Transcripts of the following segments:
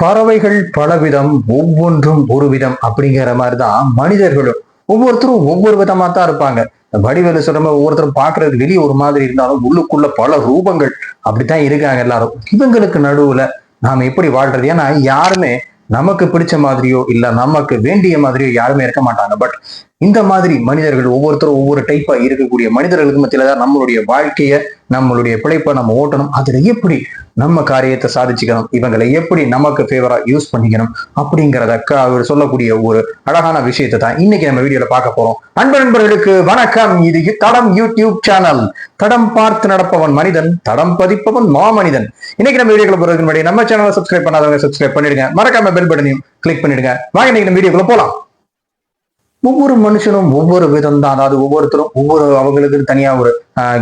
பறவைகள் பலவிதம் ஒவ்வொன்றும் ஒரு விதம் அப்படிங்கிற மாதிரி தான் மனிதர்களும். ஒவ்வொருத்தரும் ஒவ்வொரு விதமா தான் இருப்பாங்க வடிவேலு சொல்ற ஒவ்வொருத்தரும் பாக்குறது வெளியே ஒரு மாதிரி இருந்தாலும் உள்ளுக்குள்ள பல ரூபங்கள் அப்படித்தான் இருக்காங்க எல்லாரும். இவங்களுக்கு நடுவுல நாம எப்படி வாழ்றது? ஏன்னா யாருமே நமக்கு பிடிச்ச மாதிரியோ இல்ல நமக்கு வேண்டிய மாதிரியோ யாருமே இருக்க மாட்டாங்க. பட் இந்த மாதிரி மனிதர்கள் ஒவ்வொருத்தரும் ஒவ்வொரு டைப்பா இருக்கக்கூடிய மனிதர்களுக்கு மத்தியில தான் நம்மளுடைய வாழ்க்கைய நம்மளுடைய பிழைப்பை நம்ம ஓட்டணும். அதுல எப்படி நம்ம காரியத்தை சாதிச்சுக்கணும்? இவங்களை எப்படி நமக்கு ஃபேவரா யூஸ் பண்ணிக்கணும்? அப்படிங்கிறத அவர் சொல்லக்கூடிய ஒரு அழகான விஷயத்தை தான் இன்னைக்கு நம்ம வீடியோல பார்க்க போறோம். அன்பு நண்பர்களுக்கு வணக்கம். இது தடம் யூடியூப் சேனல் தடம் பார்த்து நடப்பவன் மனிதன் தடம் பதிப்பவன் மாமனிதன். இன்னைக்கு நம்ம வீடியோக்குள்ள போறதுக்கு முன்னாடி நம்ம சேனலை சப்ஸ்கிரைப் பண்ணாதவங்க சப்ஸ்கிரைப் பண்ணிடுங்க. மறக்காம பெல் பட்டனையும் கிளிக் பண்ணிடுங்க. வாங்க இன்னைக்கு நம்ம வீடியோக்குள்ள போலாம். ஒவ்வொரு மனுஷனும் ஒவ்வொரு விதம் தான் அதாவது ஒவ்வொருத்தரும் ஒவ்வொரு அவங்களுக்கு தனியா ஒரு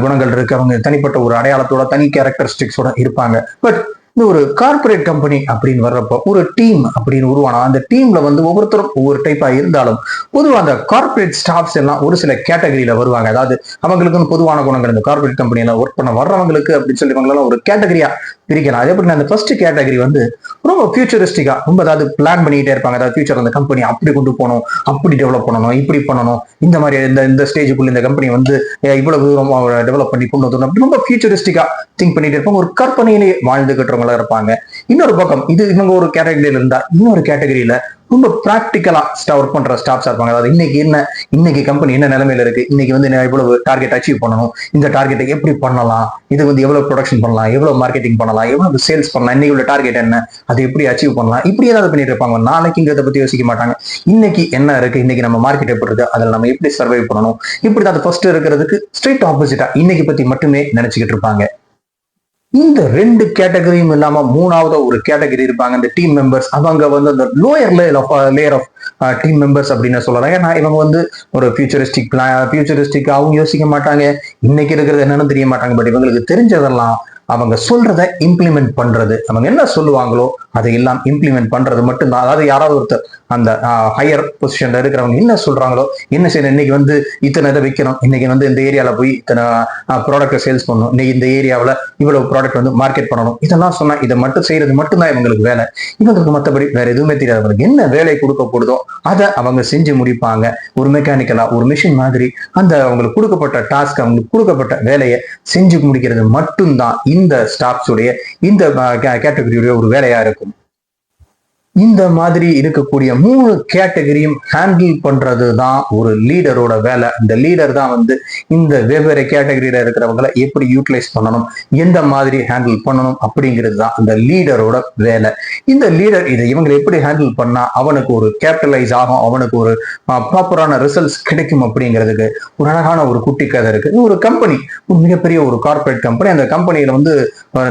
குணங்கள் இருக்கு. அவங்க தனிப்பட்ட ஒரு அடையாளத்தோட தனி கேரக்டரிஸ்டிக்ஸோட இருப்பாங்க. பட் இந்த ஒரு கார்ப்பரேட் கம்பெனி அப்படின்னு வர்றப்போ ஒரு டீம் அப்படின்னு உருவானா அந்த டீம்ல வந்து ஒவ்வொருத்தரும் ஒவ்வொரு டைப்பா இருந்தாலும் பொதுவா அந்த கார்ப்பரேட் ஸ்டாஃப்ஸ் எல்லாம் ஒரு சில கேட்டகரியில வருவாங்க. அதாவது அவங்களுக்குன்னு பொதுவான குணங்கள் இந்த கார்ப்பரேட் கம்பெனியில ஒர்க் பண்ண வர்றவங்களுக்கு அப்படின்னு சொல்லி இவங்களெல்லாம் ஒரு கேட்டகரியா பிரிக்கலாம். அதே எப்படின்னா அந்த ஃபர்ஸ்ட் கேட்டகரி வந்து ரொம்ப ஃபியூச்சரிஸ்டிக்கா ரொம்ப அதாவது பிளான் பண்ணிட்டே இருப்பாங்க. அதாவது ஃபியூச்சர் அந்த கம்பெனி அப்படி கொண்டு போகணும் அப்படி டெவலப் பண்ணணும் இப்படி பண்ணணும் இந்த மாதிரி இந்த இந்த ஸ்டேஜுக்குள்ள இந்த கம்பெனி வந்து இவ்வளவு தூரம் டெவலப் பண்ணி கொண்டு வரணும். அப்படி ரொம்ப ஃபியூச்சரிஸ்டிக்கா திங்க் பண்ணிட்டு இருப்பாங்க. ஒரு கற்பனையிலே வாழ்ந்துகிட்டவங்களா இருப்பாங்க. இன்னொரு பக்கம் இது இவங்க ஒரு கேட்டகரியில இருந்தா இன்னொரு கேட்டகரியில ரொம்ப ப்ராக்டிக்கலா ஒர்க் பண்ற ஸ்டாஃப்ஸ் இருப்பாங்க. அதாவது இன்னைக்கு என்ன இன்னைக்கு கம்பெனி என்ன நிலைமையில இருக்கு? இன்னைக்கு வந்து நான் இவ்வளவு டார்கெட் அச்சீவ் பண்ணணும். இந்த டார்கெட்டை எப்படி பண்ணலாம்? இது வந்து எவ்வளவு ப்ரொடக்ஷன் பண்ணலாம்? எவ்வளவு மார்க்கெட்டிங் பண்ணலாம்? எவ்வளவு சேல்ஸ் பண்ணலாம்? இன்னைக்கு உள்ள டார்கெட் என்ன? அதை எப்படி அச்சீவ் பண்ணலாம்? இப்படி ஏதாவது பண்ணிட்டு இருப்பாங்க. நாளைக்குங்கிறத பத்தி யோசிக்க மாட்டாங்க. இன்னைக்கு என்ன இருக்கு? இன்னைக்கு நம்ம மார்க்கெட் எப்படி இருக்கு? அதில் நம்ம எப்படி சர்வை பண்ணணும்? இப்படி அது ஃபர்ஸ்ட் இருக்கிறதுக்கு ஸ்ட்ரெயிட் ஆப்போசிட்டா இன்னைக்கு பத்தி மட்டுமே நினைச்சுக்கிட்டு இருப்பாங்க. இந்த ரெண்டு கேட்டகரியும் இல்லாம மூணாவது ஒரு கேட்டகரி இருப்பாங்க இந்த டீம் மெம்பர்ஸ் அவங்க வந்து அந்த lower layer of layer of team members அப்படின்னு சொல்லலாம் ஏன்னா இவங்க வந்து ஒரு ஃபியூச்சரிஸ்டிக் பிளான் அவங்க யோசிக்க மாட்டாங்க. இன்னைக்கு இருக்கிறது என்னன்னு தெரிய மாட்டாங்க. பட் இவங்களுக்கு தெரிஞ்சதெல்லாம் அவங்க சொல்றத இம்ப்ளிமெண்ட் பண்றது. அவங்க என்ன சொல்லுவாங்களோ அதை எல்லாம் இம்ப்ளிமெண்ட் பண்றது மட்டும்தான். அதாவது யாராவது ஒருத்தர் அந்த ஹையர் பொசிஷன்ல இருக்கிறவங்க என்ன சொல்றாங்களோ என்ன செய்யணும்? இன்னைக்கு வந்து இத்தனை இதை விற்கணும் இன்னைக்கு வந்து இந்த ஏரியாவில் போய் இத்தனை ப்ராடக்ட்டை சேல்ஸ் பண்ணணும். இன்னைக்கு இந்த ஏரியாவில் இவ்வளவு ப்ராடக்ட் வந்து மார்க்கெட் பண்ணணும். இதெல்லாம் சொன்னா இதை மட்டும் செய்யறது மட்டும்தான் இவங்களுக்கு வேலை. இவங்களுக்கு மற்றபடி வேற எதுவுமே தெரியாது. அவங்களுக்கு என்ன வேலை கொடுக்கப்படுதோ அதை அவங்க செஞ்சு முடிப்பாங்க. ஒரு மெக்கானிக்கலா ஒரு மிஷின் மாதிரி அந்த அவங்களுக்கு கொடுக்கப்பட்ட டாஸ்க் அவங்களுக்கு கொடுக்கப்பட்ட வேலையை செஞ்சு முடிக்கிறது மட்டும்தான். இந்த ஸ்டாஃப்ஸுடைய இந்த uh, கேட்டகரியுடைய ஒரு வேலையா இருக்கும். இந்த மாதிரி இருக்கக்கூடிய மூணு கேட்டகரியும் ஹேண்டில் பண்றது தான் ஒரு லீடரோட வேலை. இந்த லீடர் தான் வந்து இந்த வெவ்வேறு கேட்டகரியில இருக்கிறவங்களை எப்படி யூட்டிலைஸ் பண்ணணும் எந்த மாதிரி ஹேண்டில் பண்ணணும் அப்படிங்கிறது தான் இந்த லீடரோட வேலை. இந்த லீடர் இதை இவங்களை எப்படி ஹேண்டில் பண்ணா அவனுக்கு ஒரு கேபிட்டலைஸ் ஆகும் அவனுக்கு ஒரு ப்ராப்பரான ரிசல்ட்ஸ் கிடைக்கும் அப்படிங்கிறதுக்கு ஒரு அழகான ஒரு குட்டி கதை இருக்கு. இது ஒரு கம்பெனி ஒரு மிகப்பெரிய ஒரு கார்ப்பரேட் கம்பெனி அந்த கம்பெனியில வந்து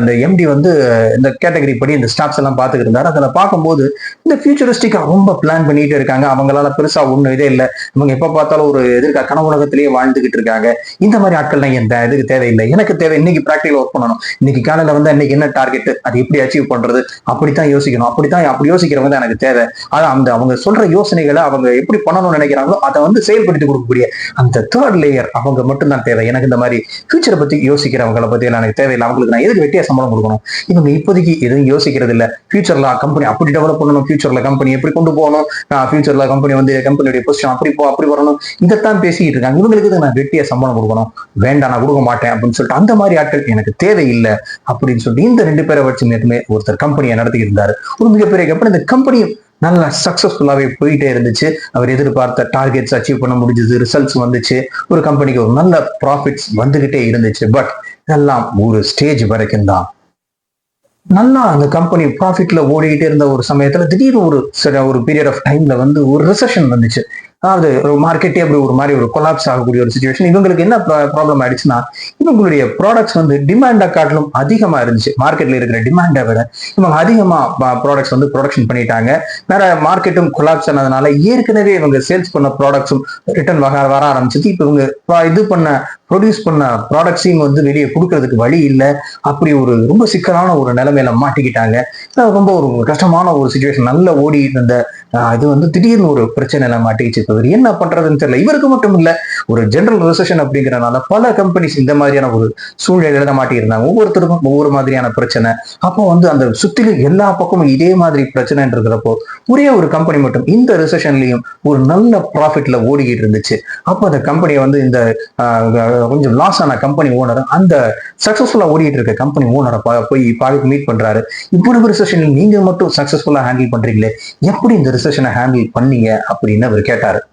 இந்த எம்டி வந்து இந்த கேட்டகரி படி இந்த ஸ்டாஃப்ஸ் எல்லாம் பார்த்துக்கிட்டு இருந்தாரு. அதில் பார்க்கும்போது இந்த ஃபியூச்சரிஸ்டிக்காக ரொம்ப பிளான் பண்ணிட்டு இருக்காங்க. அவங்களால பெருசா ஒன்றும் இதே இல்லை. இவங்க எப்ப பார்த்தாலும் ஒரு எதிர்க்க கன உலகத்திலேயே வாழ்ந்துகிட்டு இருக்காங்க. இந்த மாதிரி ஆட்கள்லாம் எந்த இதுக்கு தேவையில்லை. எனக்கு தேவை இன்னைக்கு ப்ராக்டிகல் ஒர்க் பண்ணணும். இன்னைக்கு காலையில் வந்து இன்னைக்கு என்ன டார்கெட் அது எப்படி அச்சீவ் பண்றது? அப்படித்தான் யோசிக்கணும். அப்படித்தான் அப்படி யோசிக்கிறவங்க தான் எனக்கு தேவை. ஆனால் அந்த அவங்க சொல்ற யோசனைகளை அவங்க எப்படி பண்ணணும்னு நினைக்கிறாங்களோ அதை வந்து செயல்படுத்தி கொடுக்கக்கூடிய அந்த தேர்ட் லேயர் அவங்க மட்டும்தான் தேவை. எனக்கு இந்த மாதிரி ஃபியூச்சரை பத்தி யோசிக்கிறவங்கள பத்தி எனக்கு தேவையில்லை. அவங்களுக்கு நான் எதுக்கு வெட்டியா சம்பளம் கொடுக்கணும்? இவங்க இப்போதைக்கு எதுவும் யோசிக்கிறது இல்லை ஃபியூச்சர்ல கம்பெனி அப்படி டெவலப் பண்ணணும் ஃபியூச்சர்ல கம்பெனி எப்படி கொண்டு போகணும்? ஃபியூச்சர்ல கம்பெனி வந்து கம்பெனியுடைய பொசிஷன் அப்படி போ அப்படி வரணும். இதைத்தான் பேசிக்கிட்டு இருக்காங்க. இவங்களுக்கு நான் வெட்டியா சம்பளம் கொடுக்கணும். வேண்டாம் நான் கொடுக்க மாட்டேன் அப்படின்னு சொல்லிட்டு அந்த மாதிரி ஆட்கள் எனக்கு தேவையில்லை அப்படின்னு சொல்லிட்டு இந்த ரெண்டு பேரை வச்சு நேரமே ஒருத்தர் கம்பெனியை நடத்தி இருந்தாரு. ஒரு மிகப்பெரிய கம்பெனி இந்த கம்பெனியும் நல்லா சக்சஸ்ஃபுல்லாவே போயிட்டே இருந்துச்சு. அவர் எதிர்பார்த்த டார்கெட்ஸ் அச்சீவ் பண்ண முடிஞ்சது. ரிசல்ட்ஸ் வந்துச்சு. ஒரு கம்பெனிக்கு ஒரு நல்ல ப்ராஃபிட்ஸ் வந்துகிட்டே இருந்துச்சு. பட் இதெல்லாம் ஒரு ஸ்டேஜ் வரைக்கும் தான். நல்லா அந்த கம்பெனி ப்ராஃபிட்ல ஓடிக்கிட்டே இருந்த ஒரு சமயத்துல திடீர்னு ஒரு சில ஒரு பீரியட் ஆஃப் டைம்ல வந்து ஒரு ரிசெஷன் வந்துச்சு. அதாவது ஒரு மார்க்கெட்டே அப்படி ஒரு மாதிரி ஒரு கொலாப்ஸ் ஆகக்கூடிய ஒரு சுச்சுவேஷன் இவங்களுக்கு என்ன ப்ராப்ளம் ஆயிடுச்சுன்னா இவங்களுடைய ப்ராடக்ட்ஸ் வந்து டிமாண்டை காட்டிலும் அதிகமா இருந்துச்சு. மார்க்கெட்ல இருக்கிற டிமாண்டை விட இவங்க அதிகமா ப்ராடக்ட்ஸ் வந்து ப்ரொடக்ஷன் பண்ணிட்டாங்க. வேற மார்க்கெட்டும் கொலாப்ஸ் ஆனதுனால ஏற்கனவே இவங்க சேல்ஸ் பண்ண ப்ராடக்ட்ஸும் ரிட்டர்ன் வர வர ஆரம்பிச்சது. இப்போ இவங்க இது பண்ண ப்ரொடியூஸ் பண்ண ப்ராடக்ட்ஸையும் வந்து வெளியே கொடுக்கறதுக்கு வழி இல்லை. அப்படி ஒரு ரொம்ப சிக்கலான ஒரு நிலைமையில மாட்டிக்கிட்டாங்க. ரொம்ப ஒரு கஷ்டமான ஒரு சுச்சுவேஷன் நல்ல ஓடி இருந்த அது வந்து திடீர்னு ஒரு பிரச்சனையில மாட்டிக்கிச்சு. இப்போ இவர் என்ன பண்றதுன்னு தெரியல. இவருக்கு மட்டும் இல்ல ஒரு ஜென்ரல் ரிசெஷன் அப்படிங்கிறனால பல கம்பெனிஸ் இந்த மாதிரியான ஒரு சூழ்நிலையில மாட்டியிருந்தாங்க. ஒவ்வொருத்தருக்கும் ஒவ்வொரு மாதிரியான பிரச்சனை. அப்போ வந்து அந்த சுத்திலும் எல்லா பக்கமும் இதே மாதிரி பிரச்சனை இருக்கிறப்போ ஒரே ஒரு கம்பெனி மட்டும் இந்த ரிசெஷன்லயும் ஒரு நல்ல ப்ராஃபிட்ல ஓடிக்கிட்டு இருந்துச்சு. அப்போ அந்த கம்பெனியை வந்து இந்த கொஞ்சம் லாஸ் ஆன கம்பெனி ஓனர் அந்த சக்சஸ்ஃபுல்லா ஓடிட்டு இருக்க கம்பெனி ஓனரை போய் பார்த்து மீட் பண்றாரு. இவ்வளவு ரிசெஷனில் நீங்க மட்டும் சக்சஸ்ஃபுல்லா ஹேண்டில் பண்றீங்களே? எப்படி இந்த ரிசெஷனை ஹேண்டில் பண்ணீங்க? அப்படின்னு அவர் கேட்டாரு.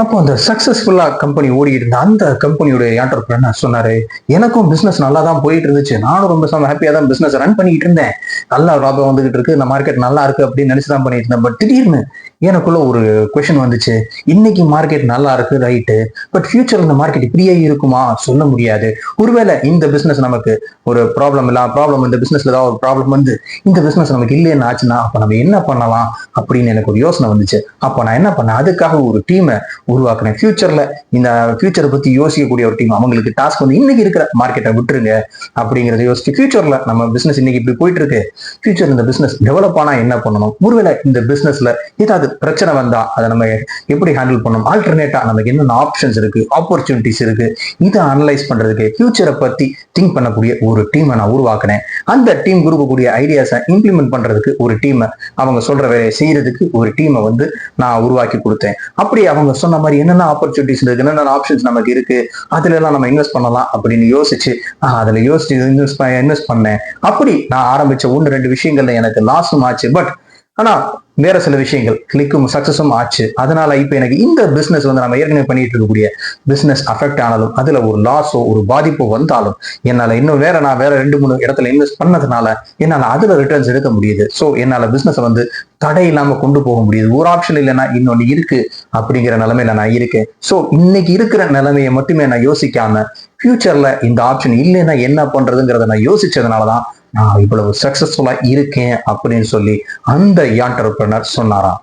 அப்போ அந்த சக்சஸ்ஃபுல்லா கம்பெனி ஓடிக்கிட்டு இருந்த அந்த கம்பெனியோட ஆண்டர்பிரனர் சொன்னாரு. எனக்கும் பிஸ்னஸ் நல்லா தான் போயிட்டு இருந்துச்சு. நானும் ரொம்ப ஹாப்பியா தான் பிஸ்னஸ் ரன் பண்ணிட்டு இருந்தேன். நல்லா லாபம் வந்துகிட்டு இருக்கு. இந்த மார்க்கெட் நல்லா இருக்கு அப்படின்னு நினைச்சு தான் பண்ணிட்டு இருந்தேன். பட் திடீர்னு எனக்குள்ள ஒரு கொஷின் வந்துச்சு. இன்னைக்கு மார்க்கெட் நல்லா இருக்கு ரைட்டு பட் ஃபியூச்சர் இந்த மார்க்கெட் இப்படியே இருக்குமா? சொல்ல முடியாது. ஒருவேளை இந்த பிஸ்னஸ் நமக்கு ஒரு ப்ராப்ளம் இல்லை ப்ராப்ளம் இந்த பிசினஸ்ல ஏதாவது ஒரு ப்ராப்ளம் வந்து இந்த பிஸ்னஸ் நமக்கு இல்லைன்னு ஆச்சுன்னா அப்போ நம்ம என்ன பண்ணலாம் அப்படின்னு எனக்கு ஒரு யோசனை வந்துச்சு. அப்போ நான் என்ன பண்ணேன்? அதுக்காக ஒரு டீமை உருவாக்குனேன் ஃபியூச்சர்ல இந்த ஃபியூச்சரை பத்தி யோசிக்கக்கூடிய ஒரு டீம் அவங்களுக்கு டாஸ்க் வந்து இன்னைக்கு இருக்கிற மார்க்கெட்டை விட்டுருங்க அப்படிங்கறத யோசிச்சு ஃபியூச்சர்ல நம்ம பிசினஸ் இன்னைக்கு இப்படி போயிட்டு இருக்கு. ஃபியூச்சர் இந்த பிசினஸ் டெவலப் ஆனா என்ன பண்ணணும்? ஒருவேளை இந்த பிசினஸ்ல ஏதாவது பிரச்சனை வந்தா அதை நம்ம எப்படி ஹேண்டில் பண்ணணும்? ஆல்டர்னேட்டா நமக்கு என்னென்ன ஆப்ஷன்ஸ் இருக்கு? ஆப்பர்ச்சுனிட்டிஸ் இருக்கு? இதை அனலைஸ் பண்றதுக்கு ஃபியூச்சரை பத்தி திங்க் பண்ணக்கூடிய ஒரு டீமை நான் உருவாக்குனேன். அந்த டீம் கொடுக்கக்கூடிய ஐடியாஸை இம்ப்ளிமெண்ட் பண்றதுக்கு ஒரு டீமை அவங்க சொல்ற வேலையை செய்யறதுக்கு ஒரு டீமை வந்து நான் உருவாக்கி கொடுத்தேன். அப்படி அவங்க சொன்ன மாதிரி என்னென்ன ஆப்பர்ச்சுனிட்டிஸ் இருக்கு? என்னென்ன ஆப்ஷன்ஸ் நமக்கு இருக்கு? அதுல எல்லாம் நம்ம இன்வெஸ்ட் பண்ணலாம் அப்படின்னு யோசிச்சு அதுல யோசிச்சு இன்வெஸ்ட் இன்வெஸ்ட் பண்ணேன். அப்படி நான் ஆரம்பிச்ச ஒன்று ரெண்டு விஷயங்கள்ல எனக்கு லாஸும் ஆச்சு. பட் ஆனா வேற சில விஷயங்கள் கிளிக்கும் சக்சஸும் ஆச்சு. அதனால இப்போ எனக்கு இந்த பிஸ்னஸ் வந்து நம்ம ஏற்கனவே பண்ணிட்டு இருக்கக்கூடிய பிஸ்னஸ் அஃபெக்ட் ஆனாலும் அதுல ஒரு லாஸோ ஒரு பாதிப்போ வந்தாலும் என்னால இன்னும் வேற நான் வேற ரெண்டு மூணு இடத்துல இன்வெஸ்ட் பண்ணதுனால என்னால அதுல ரிட்டர்ன்ஸ் எடுக்க முடியுது. ஸோ என்னால பிஸ்னஸ் வந்து தடை இல்லாம கொண்டு போக முடியுது. ஒரு ஆப்ஷன் இல்லைன்னா இன்னொன்னு இருக்கு அப்படிங்கிற நிலைமையில நான் இருக்கேன். ஸோ இன்னைக்கு இருக்கிற நிலைமையை மட்டுமே நான் யோசிக்காம ஃபியூச்சர்ல இந்த ஆப்ஷன் இல்லைன்னா என்ன பண்றதுங்கிறத நான் யோசிச்சதுனாலதான் நான் இவ்வளவு சக்சஸ்ஃபுல்லா இருக்கேன் அப்படின்னு சொல்லி அந்த யாண்டர்பிரனர் சொன்னாராம்.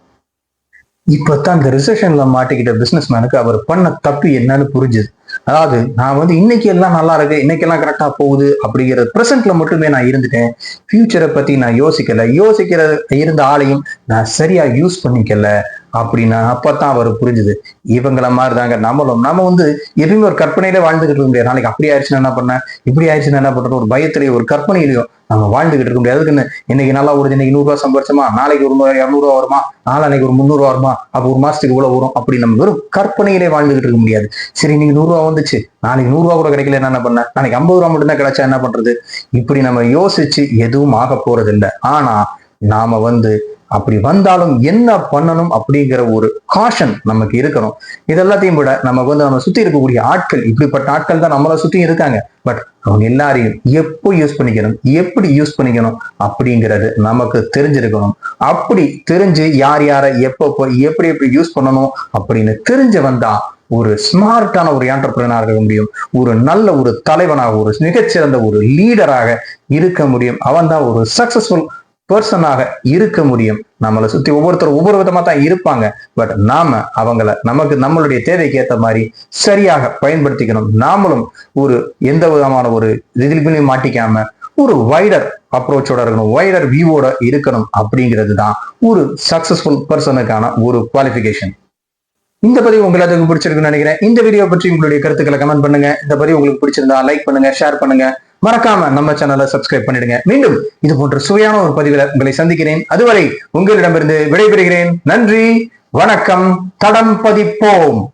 இப்பதான் இந்த ரிசெஷன்ல மாட்டிக்கிட்ட பிசினஸ் மேனுக்கு அவர் பண்ண தப்பு என்னன்னு புரிஞ்சுது. அதாவது நான் வந்து இன்னைக்கு எல்லாம் நல்லா இருக்கு இன்னைக்கு எல்லாம் கரெக்டா போகுது அப்படிங்கிற ப்ரெசென்ட்ல மட்டுமே நான் இருந்துட்டேன். ஃபியூச்சரை பத்தி நான் யோசிக்கல. யோசிக்கிற இருந்த ஆளையும் நான் சரியா யூஸ் பண்ணிக்கல. அப்படின்னா அப்பதான் அவர் புரிஞ்சுது. இவங்கள மாதிரி தாங்க நம்மளும். நம்ம வந்து எப்பயுமே ஒரு கற்பனையிலே வாழ்ந்துகிட்டு இருக்க முடியாது. நாளைக்கு அப்படி ஆயிடுச்சுன்னா என்ன பண்ண? இப்படி ஆயிடுச்சுன்னா என்ன பண்றது ஒரு பயத்திலேயோ ஒரு கற்பனையிலையோ நம்ம வாழ்ந்துகிட்டு இருக்க முடியாது. அதுக்குன்னு இன்னைக்கு நல்லா வருது இன்னைக்கு நூறு சம்பாரிச்சோமா? நாளைக்கு ஒரு இரநூறுவா வருமா? நாளைக்கு ஒரு முந்நூறுவா வருமா? அப்போ ஒரு மாசத்துக்கு இவ்வளவு வரும் அப்படி நம்ம வெறும் கற்பனையிலே வாழ்ந்துகிட்டு இருக்க முடியாது. சரி இன்னைக்கு நூறு ரூபா வந்துச்சு. நாளைக்கு நூறு ரூபா கூட கிடைக்கல என்ன பண்ண? நாளைக்கு ஐம்பது ரூபா மட்டும் தான் கிடைச்சா என்ன பண்றது? இப்படி நம்ம யோசிச்சு எதுவும் ஆக போறது இல்லை ஆனா நாம வந்து அப்படி வந்தாலும் என்ன பண்ணணும் அப்படிங்கிற ஒரு காஷன் நமக்கு இருக்கணும். இதெல்லாத்தையும் விட நமக்கு வந்து நம்ம சுத்தி இருக்கக்கூடிய ஆட்கள் இப்படிப்பட்ட ஆட்கள் தான் நம்மளை சுத்தி இருக்காங்க. பட் அவங்க எல்லாரையும் எப்போ யூஸ் பண்ணிக்கணும் எப்படி யூஸ் பண்ணிக்கணும் அப்படிங்கிறது நமக்கு தெரிஞ்சிருக்கணும். அப்படி தெரிஞ்சு யார் யாரை எப்பப்போ எப்படி எப்படி யூஸ் பண்ணணும் அப்படின்னு தெரிஞ்சு வந்தா ஒரு ஸ்மார்ட்டான ஒரு ஆண்டர்பிரினராக இருக்க முடியும். ஒரு நல்ல ஒரு தலைவனாக ஒரு மிகச்சிறந்த ஒரு லீடராக இருக்க முடியும். அவன் தான் ஒரு சக்சஸ்ஃபுல் பர்சனாக இருக்க முடியும். நம்மளை சுத்தி ஒவ்வொருத்தரும் ஒவ்வொரு விதமா தான் இருப்பாங்க. பட் நாம அவங்கள நமக்கு நம்மளுடைய தேவைக்கு ஏற்ற மாதிரி சரியாக பயன்படுத்திக்கணும். நாமளும் ஒரு எந்த விதமான ஒரு இதுலையும் மாட்டிக்காம ஒரு வைடர் அப்ரோச்சோட இருக்கணும். வைடர் வியூவோட இருக்கணும் அப்படிங்கிறது தான் ஒரு சக்சஸ்ஃபுல் பர்சனுக்கான ஒரு குவாலிஃபிகேஷன் இந்த பதிவு உங்களுக்கு பிடிச்சிருக்குன்னு நினைக்கிறேன். இந்த வீடியோ பற்றி உங்களுடைய கருத்துக்களை கமெண்ட் பண்ணுங்க. இந்த பதிவு உங்களுக்கு பிடிச்சிருந்தா லைக் பண்ணுங்க ஷேர் பண்ணுங்க. மறக்காம நம்ம சேனலை சப்ஸ்கிரைப் பண்ணிடுங்க. மீண்டும் இது போன்ற சுவையான ஒரு பதிவில் உங்களை சந்திக்கிறேன். அதுவரை உங்களிடமிருந்து விடைபெறுகிறேன். நன்றி. வணக்கம். தடம் பதிப்போம்.